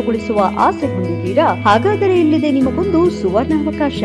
ಸುಂದರಗೊಳಿಸುವ ಆಸೆ ಹೊಂದಿದ್ದೀರಾ? ಹಾಗಾದರೆ ಇಲ್ಲಿದೆ ನಿಮಗೊಂದು ಸುವರ್ಣಾವಕಾಶ.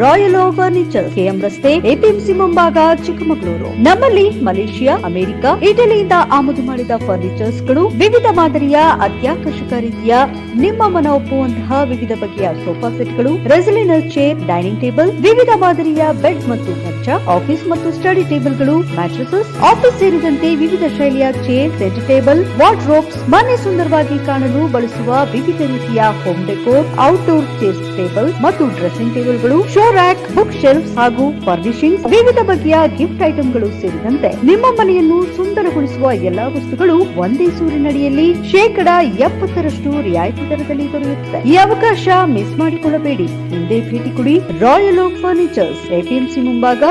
ರಾಯಲ್ ಫರ್ನಿಚರ್ ಕೆಎಂ ರಸ್ತೆ, ಎಪಿಎಂಸಿ ಮುಂಭಾಗ, ಚಿಕ್ಕಮಗಳೂರು. ನಮ್ಮಲ್ಲಿ ಮಲೇಷಿಯಾ, ಅಮೆರಿಕ, ಇಟಲಿಯಿಂದ ಆಮದು ಮಾಡಿದ ಫರ್ನಿಚರ್ಸ್ಗಳು ವಿವಿಧ ಮಾದರಿಯ ಅತ್ಯಾಕರ್ಷಕ ರೀತಿಯ ನಿಮ್ಮ ಮನ ಒಪ್ಪುವಂತಹ ವಿವಿಧ ಬಗೆಯ ಸೋಫಾ ಸೆಟ್ಗಳು ರೆಸಿಲಿನರ್ ಚೇರ್, ಡೈನಿಂಗ್ ಟೇಬಲ್, ವಿವಿಧ ಮಾದರಿಯ ಬೆಡ್ ಮತ್ತು ಆಫೀಸ್ ಮತ್ತು ಸ್ಟಡಿ ಟೇಬಲ್ಗಳು, ಮ್ಯಾಟ್ರಸಸ್, ಆಫೀಸ್ ಸೇರಿದಂತೆ ವಿವಿಧ ಶೈಲಿಯ ಚೇರ್ ಸೆಟ್ ಟೇಬಲ್, ವಾರ್ಡ್ರೋಬ್ಸ್, ಮನೆ ಸುಂದರವಾಗಿ ಕಾಣಲು ಬಳಸುವ ವಿವಿಧ ರೀತಿಯ home decor, outdoor chairs table ಮತ್ತು ಡ್ರೆಸ್ಸಿಂಗ್ ಟೇಬಲ್ಗಳು, ಶೋ ರ್ಯಾಕ್, ಬುಕ್ ಶೆಲ್ಫ್ ಹಾಗೂ ಫರ್ನಿಶಿಂಗ್ ವಿವಿಧ ಬಗೆಯ ಗಿಫ್ಟ್ ಐಟಂಗಳು ಸೇರಿದಂತೆ ನಿಮ್ಮ ಮನೆಯನ್ನು ಸುಂದರಗೊಳಿಸುವ ಎಲ್ಲಾ ವಸ್ತುಗಳು ಒಂದೇ ಸೂರಿನಡಿಯಲ್ಲಿ ಶೇಕಡ ಎಪ್ಪತ್ತರಷ್ಟು ರಿಯಾಯಿತಿ ದರದಲ್ಲಿ ದೊರೆಯುತ್ತದೆ. ಈ ಅವಕಾಶ ಮಿಸ್ ಮಾಡಿಕೊಳ್ಳಬೇಡಿ. ಹಿಂದೆ ಭೇಟಿ ಕೊಡಿ. ರಾಯಲ್ ಓಕ್ ಫರ್ನಿಚರ್ಸ್ ಎಪಿಎಂಸಿ ಮುಂಭಾಗ.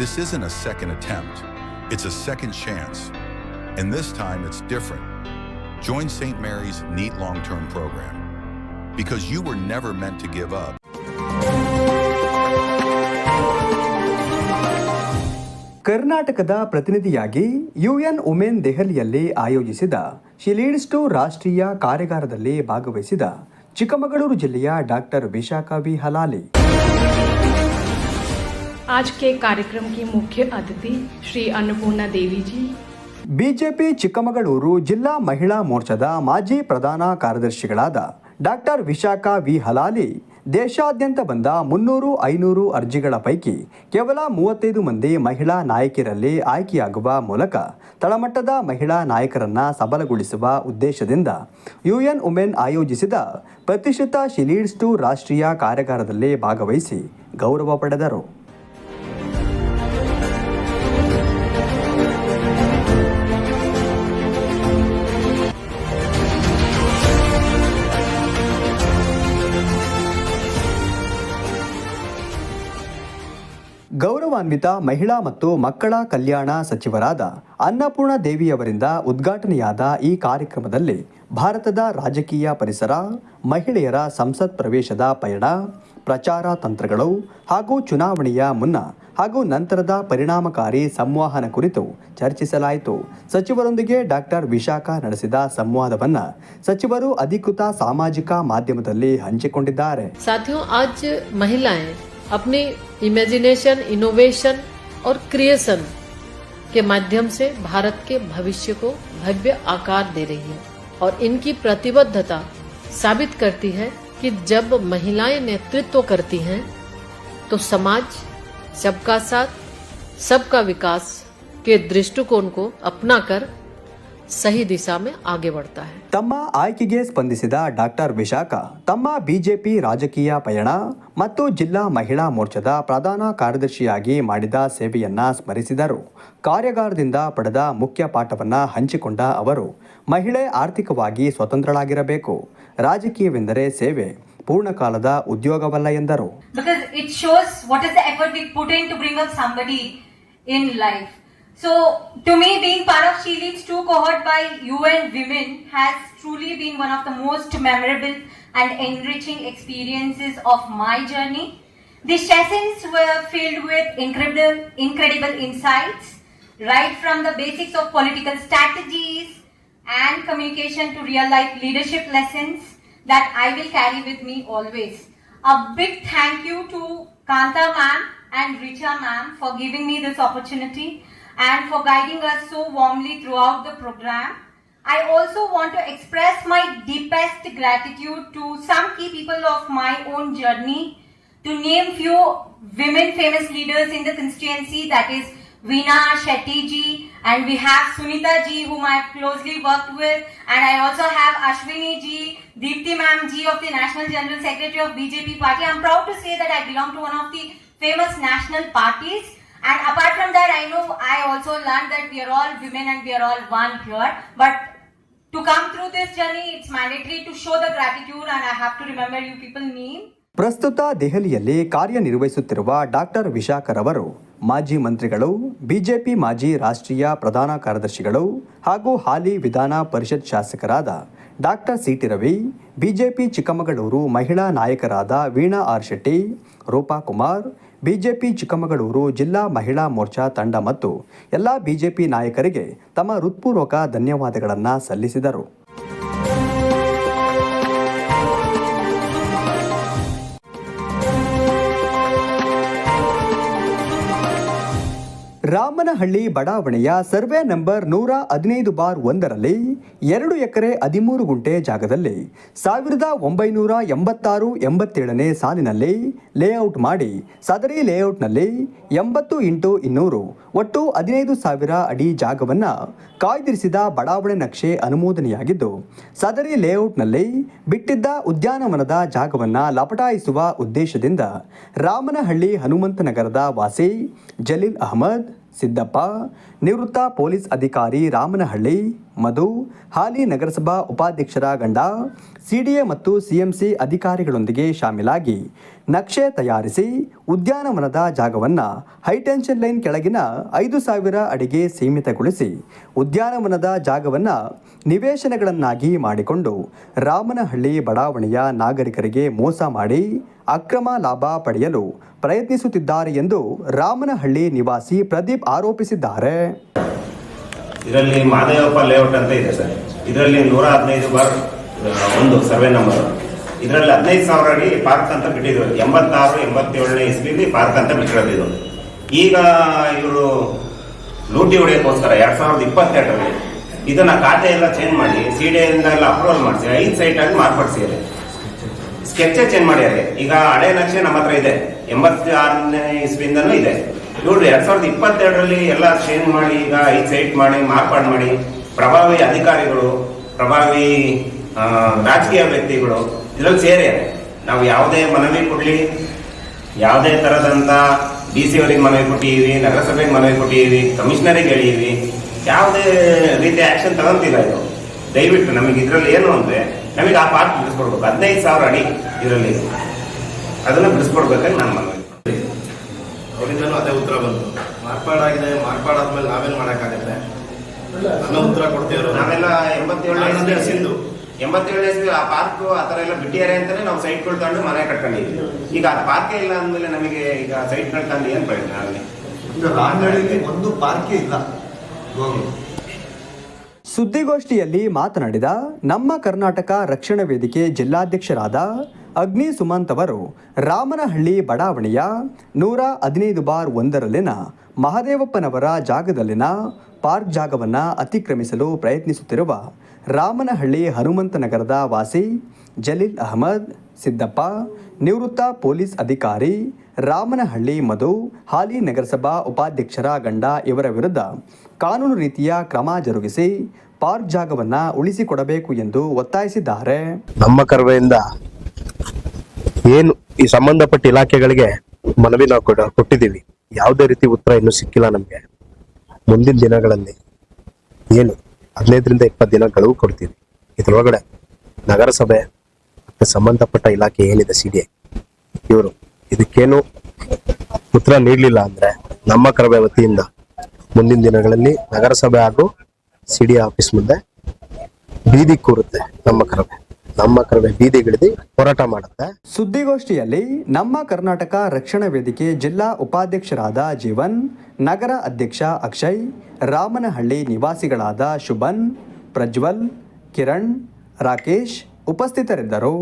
This isn't a second attempt, it's a second chance. And this time it's different. Join St. Mary's NEAT long term program because you were never meant to give up. ಕರ್ನಾಟಕದ ಪ್ರತಿನಿಧಿಯಾಗಿ UN women ದೆಹಲಿಯಲ್ಲಿ ಆಯೋಜಿಸಿದ she leads to ರಾಷ್ಟ್ರೀಯ ಕಾರ್ಯಾಗಾರದಲ್ಲಿ ಭಾಗವಹಿಸಿದ ಚಿಕ್ಕಮಗಳೂರು ಜಿಲ್ಲೆಯ doctor Vishakha V ಹಲಾಲಿ आज के कार्यक्रम की मुख्य अतिथि श्री अन्नपूर्णा देवी जी ಬಿಜೆಪಿ ಚಿಕ್ಕಮಗಳೂರು ಜಿಲ್ಲಾ ಮಹಿಳಾ ಮೋರ್ಚಾದ ಮಾಜಿ ಪ್ರಧಾನ ಕಾರ್ಯದರ್ಶಿಗಳಾದ ಡಾಕ್ಟರ್ ವಿಶಾಖ ವಿ ಹಲಾಲಿ ದೇಶಾದ್ಯಂತ ಬಂದ ಮುನ್ನೂರು ಐನೂರು ಅರ್ಜಿಗಳ ಪೈಕಿ ಕೇವಲ ಮೂವತ್ತೈದು ಮಂದಿ ಮಹಿಳಾ ನಾಯಕಿಯರಲ್ಲಿ ಆಯ್ಕೆಯಾಗುವ ಮೂಲಕ ತಳಮಟ್ಟದ ಮಹಿಳಾ ನಾಯಕರನ್ನ ಸಬಲಗೊಳಿಸುವ ಉದ್ದೇಶದಿಂದ ಯುಎನ್ ಉಮೆನ್ ಆಯೋಜಿಸಿದ ಪ್ರತಿಷ್ಠಿತ ಶಿಲೀಡ್ಸ್ ಟು ರಾಷ್ಟ್ರೀಯ ಕಾರ್ಯಾಗಾರದಲ್ಲಿ ಭಾಗವಹಿಸಿ ಗೌರವ ಪಡೆದರು ಗೌರವಾನ್ವಿತ ಮಹಿಳಾ ಮತ್ತು ಮಕ್ಕಳ ಕಲ್ಯಾಣ ಸಚಿವರಾದ ಅನ್ನಪೂರ್ಣ ದೇವಿಯವರಿಂದ ಉದ್ಘಾಟನೆಯಾದ ಈ ಕಾರ್ಯಕ್ರಮದಲ್ಲಿ ಭಾರತದ ರಾಜಕೀಯ ಪರಿಸರ, ಮಹಿಳೆಯರ ಸಂಸತ್ ಪ್ರವೇಶದ ಪಯಣ, ಪ್ರಚಾರ ತಂತ್ರಗಳು ಹಾಗೂ ಚುನಾವಣೆಯ ಮುನ್ನ ಹಾಗೂ ನಂತರದ ಪರಿಣಾಮಕಾರಿ ಸಂವಹನ ಕುರಿತು ಚರ್ಚಿಸಲಾಯಿತು. ಸಚಿವರೊಂದಿಗೆ ಡಾಕ್ಟರ್ ವಿಶಾಖ ನಡೆಸಿದ ಸಂವಾದವನ್ನು ಸಚಿವರು ಅಧಿಕೃತ ಸಾಮಾಜಿಕ ಮಾಧ್ಯಮದಲ್ಲಿ ಹಂಚಿಕೊಂಡಿದ್ದಾರೆ. अपनी इमेजिनेशन इनोवेशन और क्रिएशन के माध्यम से भारत के भविष्य को भव्य आकार दे रही है और इनकी प्रतिबद्धता साबित करती है कि जब महिलाएँ नेतृत्व करती हैं तो समाज सबका साथ, सबका विकास के दृष्टिकोण को अपनाकर ಸಹಿ ದಿಶಾ ಮೇ ಆಗೆ ಬಡ್ತಾ ಹೈ. ತಮ್ಮ ಆಯ್ಕೆಗೆ ಸ್ಪಂದಿಸಿದ ಡಾಕ್ಟರ್ ವಿಶಾಖ ತಮ್ಮ ಬಿಜೆಪಿ ರಾಜಕೀಯ ಪಯಣ ಮತ್ತು ಜಿಲ್ಲಾ ಮಹಿಳಾ ಮೋರ್ಚಾದ ಪ್ರಧಾನ ಕಾರ್ಯದರ್ಶಿಯಾಗಿ ಮಾಡಿದ ಸೇವೆಯನ್ನ ಸ್ಮರಿಸಿದರು. ಕಾರ್ಯಾಗಾರದಿಂದ ಪಡೆದ ಮುಖ್ಯ ಪಾಠವನ್ನ ಹಂಚಿಕೊಂಡ ಅವರು ಮಹಿಳೆ ಆರ್ಥಿಕವಾಗಿ ಸ್ವತಂತ್ರಳಾಗಿರಬೇಕು ರಾಜಕೀಯವೆಂದರೆ ಸೇವೆ ಪೂರ್ಣಕಾಲದ ಉದ್ಯೋಗವಲ್ಲ ಎಂದರು. So, to me, being part of She Leads 2 cohort by UN Women has truly been one of the most memorable and enriching experiences of my journey. The sessions were filled with incredible, incredible insights, right from the basics of political strategies and communication to real life leadership lessons that I will carry with me always. A big thank you to Kanta ma'am and Richa ma'am for giving me this opportunity and for guiding us so warmly throughout the program. I also want to express my deepest gratitude to some key people of my own journey. To name few women famous leaders in the constituency, that is Veena Shetty ji, and we have Sunita ji, whom I have closely worked with, and I also have Ashwini ji, Deepti ma'am ji of the National General Secretary of BJP party. I'm proud to say that I belong to one of the famous national parties. And apart from that, I know I also learned that we are all women and we are all one here. But to come through this journey, it's mandatory to show the gratitude, and I have to remember you people name. ಪ್ರಸ್ತುತ ದೆಹಲಿಯಲ್ಲಿ ಕಾರ್ಯನಿರ್ವಹಿಸುತ್ತಿರುವ doctor ವಿಶಾಖರ್ ಅವರು ಮಾಜಿ ಮಂತ್ರಿಗಳು BJP ಮಾಜಿ ರಾಷ್ಟ್ರೀಯ ಪ್ರಧಾನ ಕಾರ್ಯದರ್ಶಿಗಳು ಹಾಗೂ ಹಾಲಿ ವಿಧಾನ ಪರಿಷತ್ ಶಾಸಕರಾದ doctor CT Ravi, BJP Chikkamagaluru ಮಹಿಳಾ ನಾಯಕರಾದ ವೀಣಾ ಆರ್ ಶೆಟ್ಟಿ, ರೂಪಾ ಕುಮಾರ್, ಬಿಜೆಪಿ ಚಿಕ್ಕಮಗಳೂರು ಜಿಲ್ಲಾ ಮಹಿಳಾ ಮೋರ್ಚಾ ತಂಡ ಮತ್ತು ಎಲ್ಲ ಬಿಜೆಪಿ ನಾಯಕರಿಗೆ ತಮ್ಮ ಹೃತ್ಪೂರ್ವಕ ಧನ್ಯವಾದಗಳನ್ನು ಸಲ್ಲಿಸಿದರು. ರಾಮನಹಳ್ಳಿ ಬಡಾವಣೆಯ ಸರ್ವೆ ನಂಬರ್ ನೂರ ಹದಿನೈದು ಬಾರ್ ಒಂದರಲ್ಲಿ ಎರಡು ಎಕರೆ ಹದಿಮೂರು ಗುಂಟೆ ಜಾಗದಲ್ಲಿ ಸಾವಿರದ ಒಂಬೈನೂರ ಎಂಬತ್ತಾರು ಎಂಬತ್ತೇಳನೇ ಸಾಲಿನಲ್ಲಿ ಲೇಔಟ್ ಮಾಡಿ ಸದರಿ ಲೇಔಟ್ನಲ್ಲಿ ಎಂಬತ್ತು ಇಂಟು ಇನ್ನೂರು ಒಟ್ಟು ಹದಿನೈದು ಸಾವಿರ ಅಡಿ ಜಾಗವನ್ನು ಕಾಯ್ದಿರಿಸಿದ ಬಡಾವಣೆ ನಕ್ಷೆ ಅನುಮೋದನೆಯಾಗಿದ್ದು, ಸದರಿ ಲೇಔಟ್ನಲ್ಲಿ ಬಿಟ್ಟಿದ್ದ ಉದ್ಯಾನವನದ ಜಾಗವನ್ನು ಲಪಟಾಯಿಸುವ ಉದ್ದೇಶದಿಂದ ರಾಮನಹಳ್ಳಿ ಹನುಮಂತನಗರದ ವಾಸಿ ಜಲೀಲ್ ಅಹಮದ್ ಸಿದ್ದಪ್ಪ ನಿವೃತ್ತ ಪೊಲೀಸ್ ಅಧಿಕಾರಿ ರಾಮನಹಳ್ಳಿ ಮಧು, ಹಾಲಿ ನಗರಸಭಾ ಉಪಾಧ್ಯಕ್ಷರ ಗಂಡ, ಸಿಡಿಎ ಮತ್ತು ಸಿಎಂಸಿ ಅಧಿಕಾರಿಗಳೊಂದಿಗೆ ಶಾಮೀಲಾಗಿ ನಕ್ಷೆ ತಯಾರಿಸಿ ಉದ್ಯಾನವನದ ಜಾಗವನ್ನು ಹೈಟೆನ್ಷನ್ ಲೈನ್ ಕೆಳಗಿನ ಐದು ಸಾವಿರ ಅಡಿಗೆ ಸೀಮಿತಗೊಳಿಸಿ ಉದ್ಯಾನವನದ ಜಾಗವನ್ನು ನಿವೇಶನಗಳನ್ನಾಗಿ ಮಾಡಿಕೊಂಡು ರಾಮನಹಳ್ಳಿ ಬಡಾವಣೆಯ ನಾಗರಿಕರಿಗೆ ಮೋಸ ಮಾಡಿ ಅಕ್ರಮ ಲಾಭ ಪಡೆಯಲು ಪ್ರಯತ್ನಿಸುತ್ತಿದ್ದಾರೆ ಎಂದು ರಾಮನಹಳ್ಳಿ ನಿವಾಸಿ ಪ್ರದೀಪ್ ಆರೋಪಿಸಿದ್ದಾರೆ. ಇದರಲ್ಲಿ ಮಹದೇವಪ್ಪ ಲೇಔಟ್ ಅಂತ ಇದೆ ಸರ್. ಇದರಲ್ಲಿ ನೂರ ಹದಿನೈದು ಬಾರ್ ಒಂದು ಸರ್ವೆ ನಂಬರ್ ಇದರಲ್ಲಿ ಹದಿನೈದು ಸಾವಿರ ಅಡಿ ಪಾರ್ಕ್ ಅಂತ ಬಿಟ್ಟಿದ್ರು. ಎಂಬತ್ತಾರು, ಎಂಬತ್ತೇಳನೇ ಇಸ್ವಿಲಿ ಪಾರ್ಕ್ ಅಂತ ಬಿಟ್ಟಿರೋದು ಇದು. ಈಗ ಇವರು ಲೂಟಿ ಹೊಡೆಯೋಕ್ಕೋಸ್ಕರ ಎರಡ್ ಸಾವಿರದ ಇಪ್ಪತ್ತೆರಡರಲ್ಲಿ ಇದನ್ನ ಖಾತೆ ಎಲ್ಲ ಚೇಂಜ್ ಮಾಡಿ ಸಿ ಡಿ ಎಲ್ ಎಲ್ಲ ಅಪ್ರೂವಲ್ ಮಾಡಿಸಿ, ಐದು ಸೈಟ್ ಆಗಿ ಮಾರ್ಪಡಿಸಿದ್ದಾರೆ. ಸ್ಕೆಚ್ ಚೇಂಜ್ ಮಾಡಿದ್ದಾರೆ ಈಗ ಹಳೆ ನಕ್ಷೆ ನಮ್ಮ ಹತ್ರ ಇದೆ. ಎಂಬತ್ತಾರನೇ ಇಸ್ವಿಯಿಂದನೂ ಇದೆ. ಇವ್ರು ಎರಡ್ ಸಾವಿರದ ಇಪ್ಪತ್ತೆರಡರಲ್ಲಿ ಎಲ್ಲ ಚೇಂಜ್ ಮಾಡಿ, ಈಗ ಐದು ಸೈಟ್ ಮಾಡಿ, ಮಾರ್ಪಾಡು ಮಾಡಿ, ಪ್ರಭಾವಿ ಅಧಿಕಾರಿಗಳು, ಪ್ರಭಾವಿ ರಾಜಕೀಯ ವ್ಯಕ್ತಿಗಳು ಇದ್ರಲ್ಲಿ ಸೇರಿ ನಾವು ಯಾವುದೇ ಮನವಿ ಕೊಡ್ಲಿ, ಯಾವುದೇ ತರದಂತ ಡಿ ಸಿ ಅವರಿಗೆ ಮನವಿ ಕೊಟ್ಟಿದ್ದೀವಿ ನಗರಸಭೆಗೆ ಮನವಿ ಕೊಟ್ಟಿದ್ದೀವಿ ಕಮಿಷನರಿಗೆ ಹೇಳಿದೀವಿ, ಯಾವುದೇ ರೀತಿಯ ಆಕ್ಷನ್ ತಗೊಂತಿಲ್ಲ ಇದು. ದಯವಿಟ್ಟು ನಮಗೆ ಇದರಲ್ಲಿ ಏನು ಅಂದ್ರೆ, ನಮಗೆ ಆ ಪಾರ್ಕ್ ಬಿಡಿಸ್ಕೊಡ್ಬೇಕು. ಹದಿನೈದು ಸಾವಿರ ಅಡಿ ಇದರಲ್ಲಿ. ಅದನ್ನು ಬಿಡಿಸ್ಕೊಡ್ಬೇಕಂತ ನಾನು ಮನವಿ. ಅವರಿಂದನೂ ಅದೇ ಉತ್ತರ ಬಂತು. ಮಾರ್ಪಾಡಾಗಿದೆ ಮಾರ್ಪಾಡಾದ್ಮೇಲೆ ನಾವೇನ್ ಮಾಡಕ್ಕಾಗತ್ತೆ? ಅನ್ನೋ ಉತ್ತರ ಕೊಡ್ತೀವ್ರು ನಾವೆಲ್ಲ ಎಂಬತ್ತೇಳನೇ ಸಿಂಧು. ಎಂಬತ್ತೇಳನೇ ಆ ಪಾರ್ಕ್ ಆ ತರ ಎಲ್ಲ ಬಿಟ್ಟಿದ್ದಾರೆ ಅಂತಾನೆ ನಾವು ಸೈಟ್ಗಳು ತಗೊಂಡು ಮನೆ ಕಟ್ಕೊಂಡಿದ್ವಿ ಈಗ ಆ ಪಾರ್ಕೇ ಇಲ್ಲ ಅಂದ್ಮೇಲೆ ನಮಗೆ ಈಗ ಸೈಟ್ಗಳು ತಂದು ಏನ್ ಪ್ರಯೋಜನ ಅಲ್ಲಿ? ಒಂದು ಪಾರ್ಕೇ ಇಲ್ಲ. ಸುದ್ದಿಗೋಷ್ಠಿಯಲ್ಲಿ ಮಾತನಾಡಿದ ನಮ್ಮ ಕರ್ನಾಟಕ ರಕ್ಷಣಾ ವೇದಿಕೆ ಜಿಲ್ಲಾಧ್ಯಕ್ಷರಾದ ಅಗ್ನಿ ಸುಮಂತ್ ಅವರು ರಾಮನಹಳ್ಳಿ ಬಡಾವಣೆಯ ನೂರ ಹದಿನೈದು ಬಾರ್ ಒಂದರಲ್ಲಿನ ಮಹದೇವಪ್ಪನವರ ಜಾಗದಲ್ಲಿನ ಪಾರ್ಕ್ ಜಾಗವನ್ನು ಅತಿಕ್ರಮಿಸಲು ಪ್ರಯತ್ನಿಸುತ್ತಿರುವ ರಾಮನಹಳ್ಳಿ ಹನುಮಂತನಗರದ ವಾಸಿ ಜಲೀಲ್ ಅಹಮದ್ ಸಿದ್ದಪ್ಪ, ನಿವೃತ್ತ ಪೊಲೀಸ್ ಅಧಿಕಾರಿ ರಾಮನಹಳ್ಳಿ ಮಧು, ಹಾಲಿ ನಗರಸಭಾ ಉಪಾಧ್ಯಕ್ಷರ ಗಂಡ ಇವರ ವಿರುದ್ಧ ಕಾನೂನು ರೀತಿಯ ಕ್ರಮ ಜರುಗಿಸಿ ಪಾರ್ಕ್ ಜಾಗವನ್ನು ಉಳಿಸಿಕೊಡಬೇಕು ಎಂದು ಒತ್ತಾಯಿಸಿದ್ದಾರೆ. ನಮ್ಮ ಕರ್ವೆಯಿಂದ ಏನು ಈ ಸಂಬಂಧಪಟ್ಟ ಇಲಾಖೆಗಳಿಗೆ ಮನವಿ ನಾವು ಕೊಡ ಕೊಟ್ಟಿದ್ದೀವಿ. ಯಾವುದೇ ರೀತಿ ಉತ್ತರ ಇನ್ನೂ ಸಿಕ್ಕಿಲ್ಲ ನಮಗೆ. ಮುಂದಿನ ದಿನಗಳಲ್ಲಿ ಏನು ಹದಿನೈದರಿಂದ ಇಪ್ಪತ್ತು ದಿನ ಗಡುವು ಕೊಡ್ತೀವಿ. ಇದರೊಳಗಡೆ ನಗರಸಭೆ ಮತ್ತು ಸಂಬಂಧಪಟ್ಟ ಇಲಾಖೆ ಏನಿದೆ ಸಿ ಡಿ ಇವರು ಇದಕ್ಕೇನು ಉತ್ತರ ನೀಡಲಿಲ್ಲ ಅಂದರೆ ನಮ್ಮ ಕರವೇ ವತಿಯಿಂದ ಮುಂದಿನ ದಿನಗಳಲ್ಲಿ ನಗರಸಭೆ ಹಾಗೂ ಸಿ ಡಿ ಆಫೀಸ್ ಮುಂದೆ ಬೀದಿ ಕೂರುತ್ತೆ ನಮ್ಮ ಕರವೇ. ನಮ್ಮ ಕರ್ನಾಟಕ ಬೀದಿಗಿಳಿದು ಹೋರಾಟ ಮಾಡುತ್ತೆ ಸುದ್ದಿಗೋಷ್ಠಿಯಲ್ಲಿ ನಮ್ಮ ಕರ್ನಾಟಕ ರಕ್ಷಣಾ ವೇದಿಕೆ ಜಿಲ್ಲಾ ಉಪಾಧ್ಯಕ್ಷರಾದ ಜೀವನ್ ನಗರ ಅಧ್ಯಕ್ಷ ಅಕ್ಷಯ್ ರಾಮನಹಳ್ಳಿ ನಿವಾಸಿಗಳಾದ ಶುಭನ್ ಪ್ರಜ್ವಲ್ ಕಿರಣ್ ರಾಕೇಶ್ ಉಪಸ್ಥಿತರಿದ್ದರು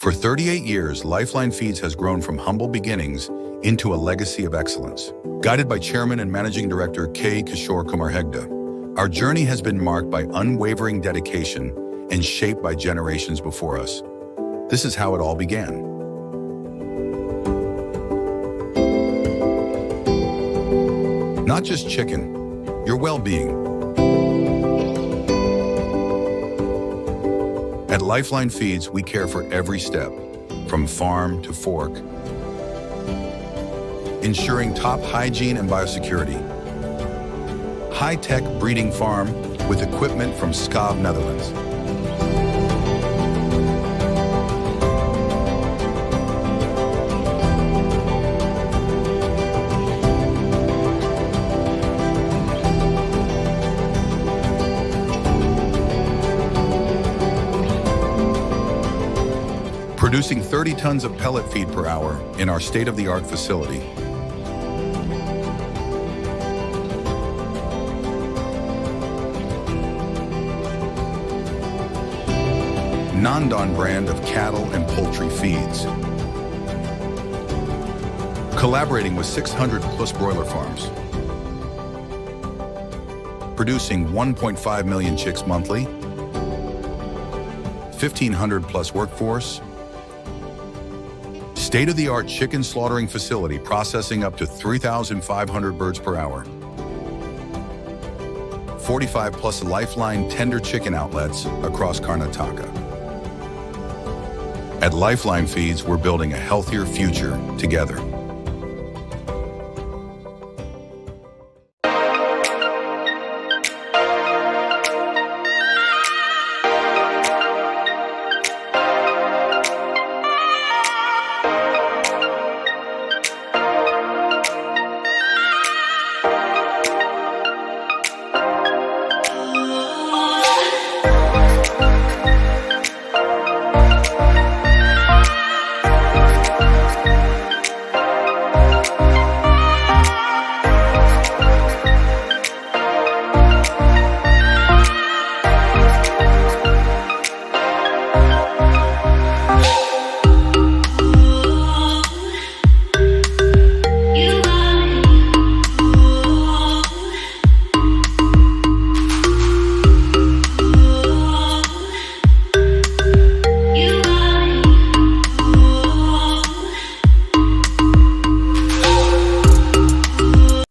For 38 years, Lifeline Feeds has grown from humble beginnings into a legacy of excellence. Guided by Chairman and Managing Director K. Kishore Kumar Hegde, our journey has been marked by unwavering dedication and shaped by generations before us. This is how it all began. Not just chicken, your well being. At Lifeline Feeds, we care for every step, from farm to fork, ensuring top hygiene and biosecurity. High-tech breeding farm with equipment from Skav, Netherlands. Producing 30 tons of pellet feed per hour in our state-of-the-art facility. Nandon brand of cattle and poultry feeds. Collaborating with 600 plus broiler farms. Producing 1.5 million chicks monthly. 1,500 plus workforce. State-of-the-art chicken slaughtering facility processing up to 3,500 birds per hour. 45 plus Lifeline tender chicken outlets across Karnataka. At Lifeline Feeds, we're building a healthier future together.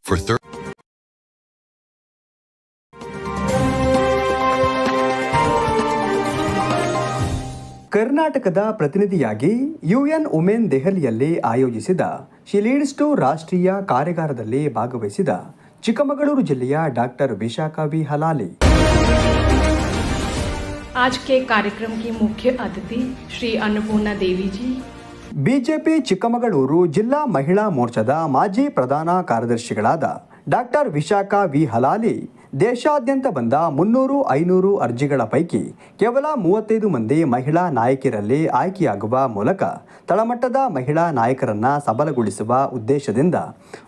For third. ಕರ್ನಾಟಕದ ಪ್ರತಿನಿಧಿಯಾಗಿ UN women ದೆಹಲಿಯಲ್ಲಿ ಆಯೋಜಿಸಿದ she leads to ರಾಷ್ಟ್ರೀಯ ಕಾರ್ಯಾಗಾರದಲ್ಲಿ ಭಾಗವಹಿಸಿದ ಚಿಕ್ಕಮಗಳೂರು ಜಿಲ್ಲೆಯ doctor Vishakha V ಹಲಾಲಿ आज के कार्यक्रम की मुख्य अतिथि श्री अन्नपूर्णा देवी जी ಬಿಜೆಪಿ ಚಿಕ್ಕಮಗಳೂರು ಜಿಲ್ಲಾ ಮಹಿಳಾ ಮೋರ್ಚಾದ ಮಾಜಿ ಪ್ರಧಾನ ಕಾರ್ಯದರ್ಶಿಗಳಾದ ಡಾಕ್ಟರ್ ವಿಶಾಖ ವಿ ಹಲಾಲಿ, ದೇಶಾದ್ಯಂತ ಬಂದ ಮುನ್ನೂರು ಐನೂರು ಅರ್ಜಿಗಳ ಪೈಕಿ ಕೇವಲ ಮೂವತ್ತೈದು ಮಂದಿ ಮಹಿಳಾ ನಾಯಕಿಯರಲ್ಲಿ ಆಯ್ಕೆಯಾಗುವ ಮೂಲಕ ತಳಮಟ್ಟದ ಮಹಿಳಾ ನಾಯಕರನ್ನ ಸಬಲಗೊಳಿಸುವ ಉದ್ದೇಶದಿಂದ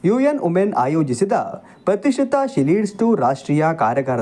ಯುಎನ್ ವುಮೆನ್ ಆಯೋಜಿಸಿದ ಪ್ರತಿಷ್ಠಿತ ಶಿಲೀಡ್ಸ್ ಟು ರಾಷ್ಟ್ರೀಯ ಕಾರ್ಯಾಗಾರದ